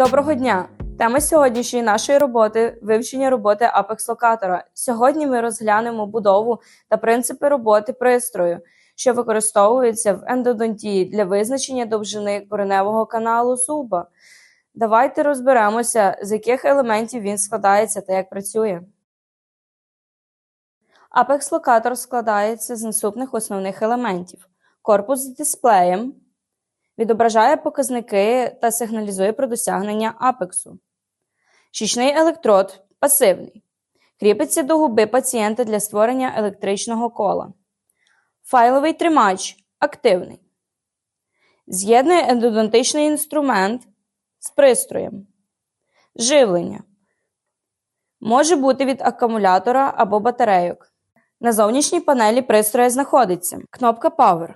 Доброго дня! Тема сьогоднішньої нашої роботи вивчення роботи Apex локатора. Сьогодні ми розглянемо будову та принципи роботи пристрою, що використовується в ендодонтії для визначення довжини кореневого каналу зуба. Давайте розберемося, з яких елементів він складається та як працює. Apex локатор складається з наступних основних елементів: корпус з дисплеєм, відображає показники та сигналізує про досягнення апексу. Щічний електрод пасивний. Кріпиться до губи пацієнта для створення електричного кола. Файловий тримач активний. З'єднує ендодонтичний інструмент з пристроєм. Живлення. Може бути від акумулятора або батарейок. На зовнішній панелі пристрою знаходиться кнопка Power.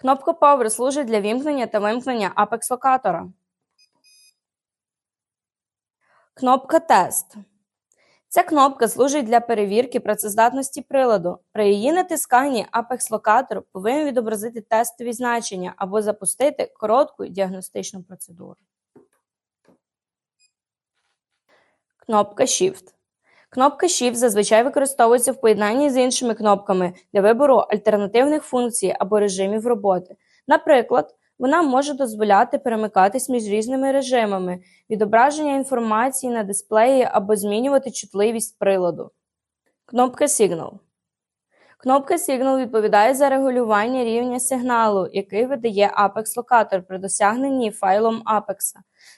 Кнопка Power служить для вімкнення та вимкнення Apex локатора. Кнопка Тест. Ця кнопка служить для перевірки працездатності приладу. При її натисканні Apex локатор повинен відобразити тестові значення або запустити коротку діагностичну процедуру. Кнопка Shift. Кнопка Shift зазвичай використовується в поєднанні з іншими кнопками для вибору альтернативних функцій або режимів роботи. Наприклад, вона може дозволяти перемикатись між різними режимами, відображення інформації на дисплеї або змінювати чутливість приладу. Кнопка Signal. Кнопка Signal відповідає за регулювання рівня сигналу, який видає Apex локатор при досягненні файлом Apex.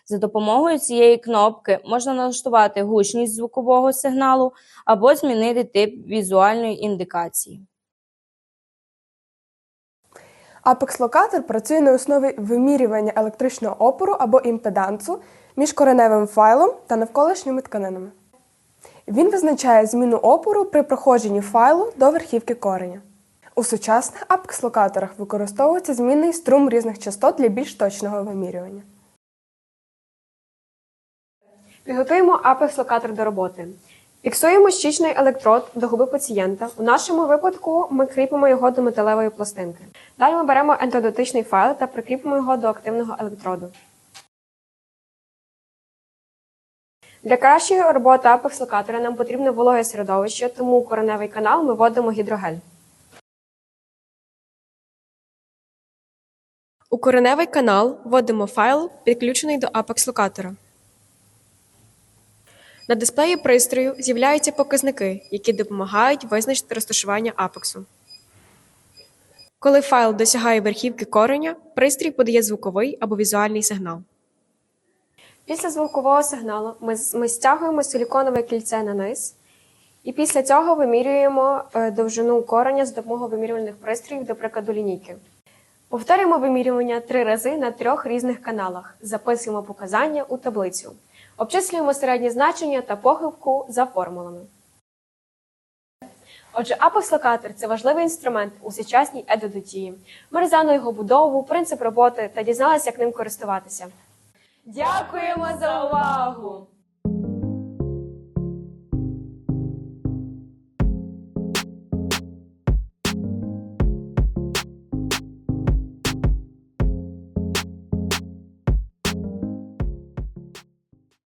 За допомогою цієї кнопки можна налаштувати гучність звукового сигналу або змінити тип візуальної індикації. Апекс-локатор працює на основі вимірювання електричного опору або імпедансу між кореневим файлом та навколишніми тканинами. Він визначає зміну опору при проходженні файлу до верхівки кореня. У сучасних апекс-локаторах використовується змінний струм різних частот для більш точного вимірювання. Підготуємо апекс-локатор до роботи. Фіксуємо щічний електрод до губи пацієнта. У нашому випадку ми кріпимо його до металевої пластинки. Далі ми беремо ентодотичний файл та прикріпимо його до активного електроду. Для кращої роботи апекс-локатора нам потрібне вологе середовище, тому у кореневий канал ми вводимо гідрогель. У кореневий канал вводимо файл, підключений до апекс-локатора. На дисплеї пристрою з'являються показники, які допомагають визначити розташування апексу. Коли файл досягає верхівки кореня, пристрій подає звуковий або візуальний сигнал. Після звукового сигналу ми, ми стягуємо силіконове кільце на низ, і після цього вимірюємо е, довжину кореня з допомогою вимірювальних пристроїв, до прикладу лінійки. Повторюємо вимірювання три рази на трьох різних каналах. Записуємо показання у таблицю. Обчислюємо середні значення та похибку за формулами. Отже, апекс-локатор – це важливий інструмент у сучасній едодотії. Ми розглянули його будову, принцип роботи та дізналися, як ним користуватися. Дякуємо за увагу!